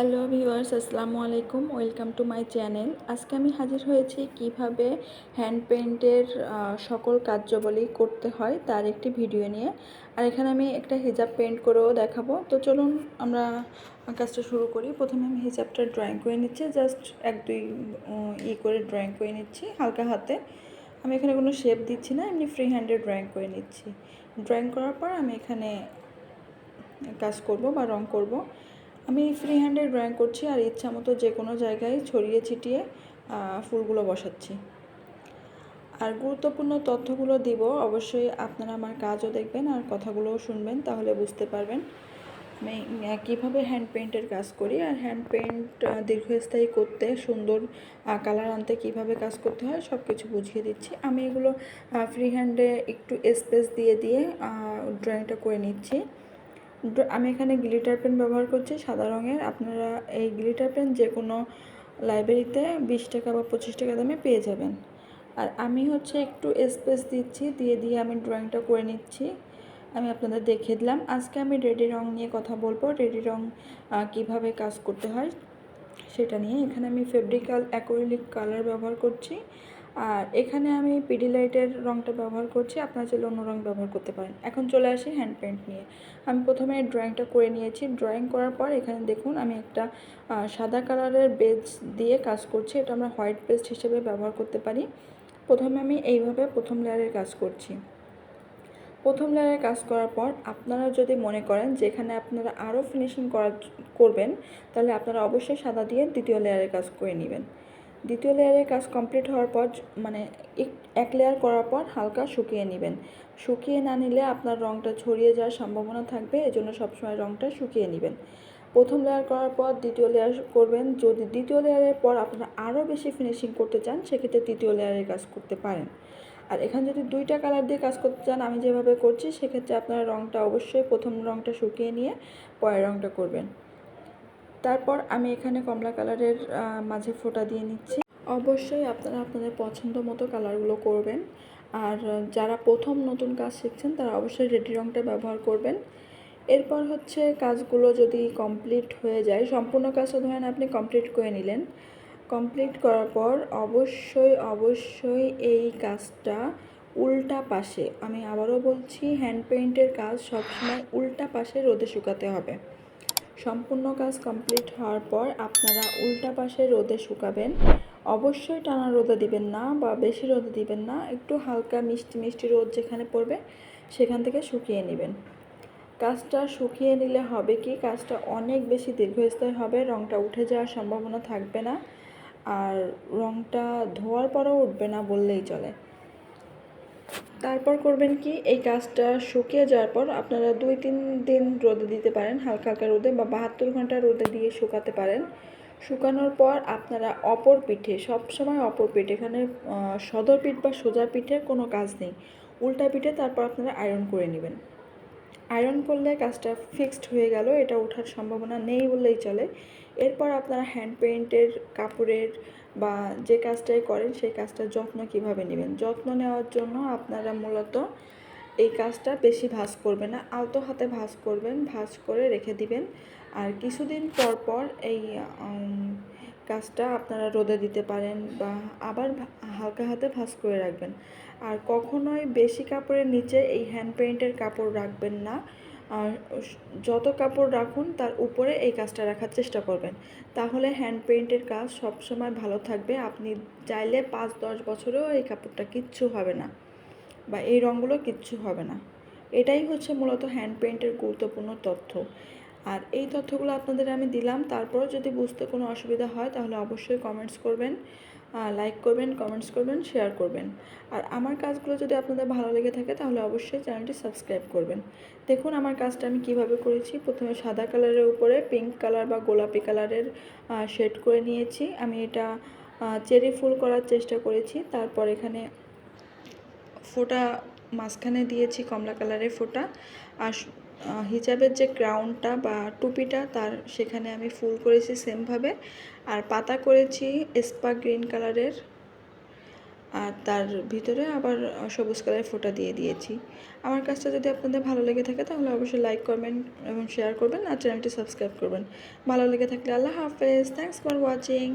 Hello viewers, আসসালামু আলাইকুম, welcome to my channel. আজকে আমি হাজির হয়েছি কীভাবে হ্যান্ড পেন্টের সকল কার্যাবলী করতে হয় তার একটি ভিডিও নিয়ে। আর এখানে আমি একটা হিজাব পেন্ট করেও দেখাবো। তো চলুন আমরা কাজটা শুরু করি। প্রথমে আমি হিজাবটা ড্রয়িং করে নিচ্ছি। জাস্ট এক, দুই ই করে ড্রয়িং করে নিচ্ছি হালকা হাতে। আমি এখানে কোনো শেপ দিচ্ছি না, এমনি ফ্রি হ্যান্ডে ড্রয়িং করে নিচ্ছি। ড্রয়িং করার পর আমি এখানে কাজ করব বা রং করব। আমি ফ্রি হ্যান্ডে ড্রয়িং করছি আর ইচ্ছা মতো যে কোনো জায়গায় ছড়িয়ে ছিটিয়ে ফুলগুলো বসাচ্ছি। আর গুরুত্বপূর্ণ তথ্যগুলো দিব, অবশ্যই আপনারা আমার কাজও দেখবেন আর কথাগুলোও শুনবেন, তাহলে বুঝতে পারবেন। আমি কীভাবে হ্যান্ড পেন্টের কাজ করি আর হ্যান্ড পেইন্ট দীর্ঘস্থায়ী করতে, সুন্দর কালার আনতে কীভাবে কাজ করতে হয় সব কিছু বুঝিয়ে দিচ্ছি। আমি এগুলো ফ্রি হ্যান্ডে একটু স্পেস দিয়ে দিয়ে ড্রয়িংটা করে নিচ্ছি। আমি এখানে গ্লিটার পেন ব্যবহার করছি, সাদা রঙের। আপনারা এই গ্লিটার পেন যে কোনো লাইব্রেরিতে বিশ টাকা বা পঁচিশ টাকা দামে পেয়ে যাবেন। আর আমি হচ্ছে একটু স্পেস দিচ্ছি, দিয়ে দিয়ে আমি ড্রয়িংটা করে নিচ্ছি। আমি আপনাদের দেখিয়ে দিলাম। আজকে আমি রেডি রং নিয়ে কথা বলব। রেডি রং কীভাবে কাজ করতে হয় সেটা নিয়ে। এখানে আমি ফেব্রিক্যাল অ্যাকোরিলিক কালার ব্যবহার করছি। আর এখানে আমি পিডিলাইটের রঙটা ব্যবহার করছি, আপনারা চাইলে অন্য রঙ ব্যবহার করতে পারেন। এখন চলে আসি হ্যান্ড পেন্ট নিয়ে। আমি প্রথমে ড্রয়িংটা করে নিয়েছি। ড্রয়িং করার পর এখানে দেখুন, আমি একটা সাদা কালারের বেজ দিয়ে কাজ করছি। এটা আমরা হোয়াইট পেস্ট হিসেবে ব্যবহার করতে পারি। প্রথমে আমি এইভাবে প্রথম লেয়ারের কাজ করছি। প্রথম লেয়ারে কাজ করার পর আপনারা যদি মনে করেন যেখানে আপনারা আরও ফিনিশিং করার, করবেন, তাহলে আপনারা অবশ্যই সাদা দিয়ে দ্বিতীয় লেয়ারের কাজ করে নেবেন। দ্বিতীয় লেয়ারের কাজ কমপ্লিট হওয়ার পর মানে এক- লেয়ার করার পর হালকা শুকিয়ে নেবেন। শুকিয়ে না নিলে আপনার রঙটা ছড়িয়ে যাওয়ার সম্ভাবনা থাকবে, এজন্য সবসময় রঙটা শুকিয়ে নেবেন। প্রথম লেয়ার করার পর দ্বিতীয় লেয়ার করবেন। যদি দ্বিতীয় লেয়ারের পর আপনারা আরও বেশি ফিনিশিং করতে চান, সেক্ষেত্রে তৃতীয় লেয়ারের কাজ করতে পারেন। আর এখানে যদি দুইটা কালার দিয়ে কাজ করতে চান, আমি যেভাবে করছি, সেক্ষেত্রে আপনারা রঙটা অবশ্যই প্রথম রঙটা শুকিয়ে নিয়ে পরের রঙটা করবেন। তারপর আমি এখানে কমলা কালারের মাঝে ফোঁটা দিয়ে নিচ্ছি। অবশ্যই আপনারা আপনাদের পছন্দ মতো কালারগুলো করবেন। আর যারা প্রথম নতুন কাজ শিখছেন, তারা অবশ্যই রেডি রঙটা ব্যবহার করবেন। এরপর হচ্ছে কাজগুলো যদি কমপ্লিট হয়ে যায়, সম্পূর্ণ কাজটা ধরেন আপনি কমপ্লিট করে নিলেন। কমপ্লিট করার পর অবশ্যই অবশ্যই এই কাজটা উল্টা পাশে, আমি আবারও বলছি হ্যান্ড পেইন্টের কাজ সবসময় উল্টা পাশে রোদে শুকাতে হবে। সম্পূর্ণ কাজ কমপ্লিট হওয়ার পর আপনারা উল্টা পাশে রোদে শুকাবেন। অবশ্যই টানা রোদে দিবেন না বা বেশি রোদে দিবেন না, একটু হালকা মিষ্টি মিষ্টি রোদ যেখানে পড়বে সেখান থেকে শুকিয়ে নেবেন। কাজটা শুকিয়ে নিলে হবে কি, কাজটা অনেক বেশি দীর্ঘস্থায়ী হবে রঙটা উঠে যাওয়ার সম্ভাবনা থাকবে না। আর রঙটা ধোয়ার পরেও উঠবে না বললেই চলে। তারপর করবেন কি, এই কাজটা শুকিয়ে যাওয়ার পর আপনারা দুই তিন দিন রোদে দিতে পারেন, হালকা হালকা রোদে বা বাহাত্তর ঘণ্টা রোদে দিয়ে শুকাতে পারেন। শুকানোর পর আপনারা অপর পিঠে সবসময় অপর পিঠ, এখানে সদর পিঠ বা সোজা পিঠে কোনো কাজ নেই। উল্টা পিঠে তারপর আপনারা আয়রন করে নেবেন। আয়রন করলে কাজটা ফিক্সড হয়ে গেল, এটা ওঠার সম্ভাবনা নেই বললেই চলে। এরপর আপনারা হ্যান্ড পেইন্টের, কাপড়ের বা যে কাজটাই করেন সেই কাজটার যত্ন কীভাবে নেবেন? যত্ন নেওয়ার জন্য আপনারা মূলত এই কাজটা বেশি ভাঁজ করবেন না, আলতো হাতে ভাঁজ করবেন, ভাঁজ করে রেখে দিবেন। আর কিছুদিন পর পর এই কাজটা আপনারা রোদে দিতে পারেন বা আবার হালকা হাতে ভাঁজ করে রাখবেন। আর কখনোই বেশি কাপড়ের নিচে এই হ্যান্ড পেইন্টের কাপড় রাখবেন না। আর যত কাপড় রাখুন, তার উপরে এই কাজটা রাখার চেষ্টা করবেন। তাহলে হ্যান্ড পেইন্টের কাজ সবসময় ভালো থাকবে। আপনি চাইলে পাঁচ, দশ বছরেও এই কাপড়টা কিচ্ছু হবে না বা এই রঙগুলো কিচ্ছু হবে না। এটাই হচ্ছে মূলত হ্যান্ড পেইন্টের গুরুত্বপূর্ণ তথ্য। আর এই তথ্যগুলো আপনাদের আমি দিলাম। তারপরেও যদি বুঝতে কোনো অসুবিধা হয়, তাহলে অবশ্যই কমেন্টস করবেন লাইক করবেন কমেন্টস করবেন শেয়ার করবেন। আর আমার কাজগুলো যদি আপনাদের ভালো লেগে থাকে, তাহলে অবশ্যই চ্যানেলটি সাবস্ক্রাইব করবেন। দেখুন আমার কাজটা আমি কীভাবে করেছি। প্রথমে সাদা কালারের উপরে পিঙ্ক কালার বা গোলাপি কালারের শেড করে নিয়েছি। আমি এটা চেরি ফুল করার চেষ্টা করেছি। তারপর এখানে ফোঁটা মাঝখানে দিয়েছি কমলা কালারের ফোঁটা। আর হিজাবের যে ক্রাউনটা বা টুপিটা, তার সেখানে আমি ফুল করেছি সেমভাবে আর পাতা করেছি স্পা গ্রিন কালারের আর তার ভিতরে আবার সবুজ কালারের ফোঁটা দিয়ে দিয়েছি। আমার কাজটা যদি আপনাদের ভালো লেগে থাকে, তাহলে অবশ্যই লাইক করবেন এবং শেয়ার করবেন আর চ্যানেলটি সাবস্ক্রাইব করবেন। ভালো লেগে থাকলে আল্লাহ হাফেজ। Thanks for watching